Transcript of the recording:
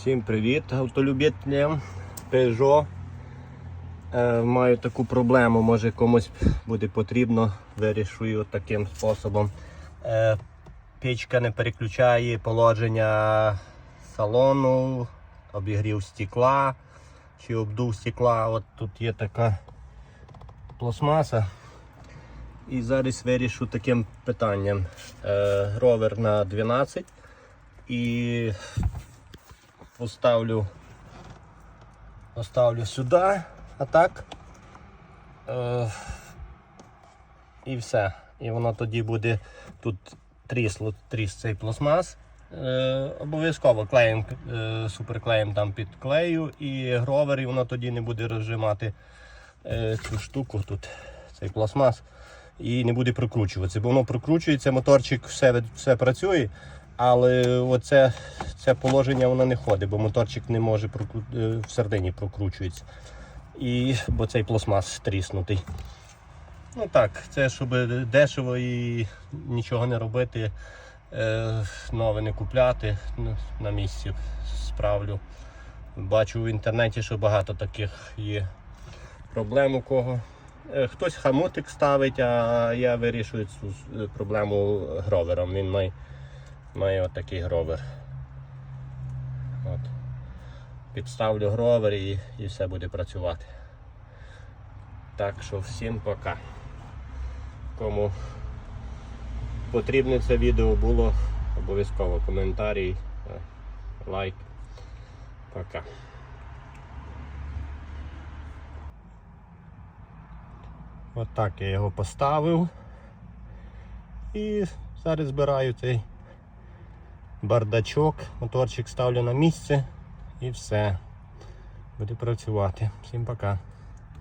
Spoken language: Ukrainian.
Всім привіт автолюбителям Peugeot. Е, маю таку проблему, може комусь буде потрібно, вирішую таким способом. Е, печка не переключає положення салону, обігрів стекла чи обдув стекла. От тут є така пластмаса. І зараз вирішу таким питанням. Е, ровер на 12 і поставлю, поставлю сюди, а так. Е, і все. І воно тоді буде тут трісло, тріс цей пластмас. Е, обов'язково клеєм, е, суперклеєм там підклею і гровер, і воно тоді не буде розжимати е, цю штуку тут, цей пластмас. І не буде прокручуватися, бо воно прокручується, моторчик все, все працює, але оце, це положення воно не ходить, бо моторчик не може прокру... е, в середині прокручується. І, бо цей пластмас тріснутий. Ну так, це щоб дешево і нічого не робити, е, нове не купляти, ну, на місці справлю. Бачу в інтернеті, що багато таких є проблем у кого. Е, Хтось хамутик ставить, а я вирішую цю проблему гровером. Він має, має отакий гровер. От. Підставлю гровер і, і все буде працювати. Так що всім пока. Кому потрібне це відео було, обов'язково коментарі, е, лайк. Пока. От так я його поставив. І зараз збираю цей бардачок, моторчик ставлю на місце і все. Буде працювати. Всім пока.